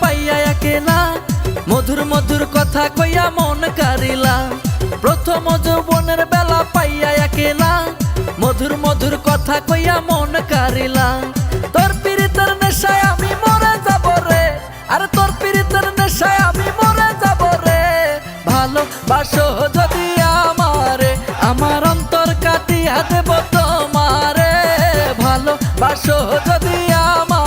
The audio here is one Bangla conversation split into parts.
পাইয়া মধুর মধুর কথা কইয়া মন কারিলা। প্রথম যৌবনের বেলা পাইয়া মধুর মধুর কথা কইয়া মন কারিলা। তোর নেশায় আমি মরে যাব রে। আরে তোর নেশায় আমি মরে যাব রে। ভালোবাসো যদি আমারে, আমার অন্তর কাটিয়া দেব তোমারে। ভালোবাসো যদি আমার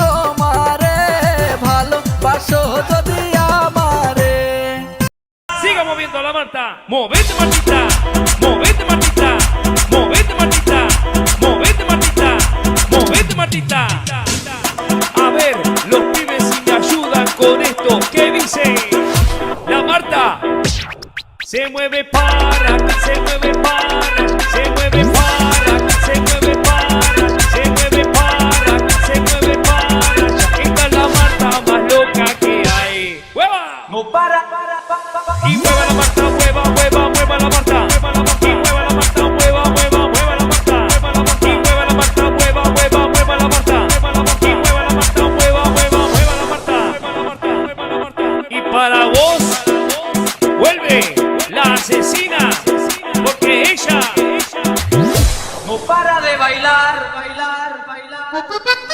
তোমারে ভালোবাসো যদি আমারে Siga moviendo la Marta. Movete, Martita. Movete, Martita. Movete, Martita. Movete, Martita. Movete, Martita. A ver, los pibes si me ayudan con esto. ¿Qué dice? La Marta. Se mueve para, se No para, para, para, para. Y mueva la Marta, mueva, mueva, mueva la Marta. La la Y para vos vuelve la asesina porque ella no para de bailar, bailar.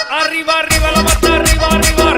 Arriba, arriba la Marta, arriba, arriba.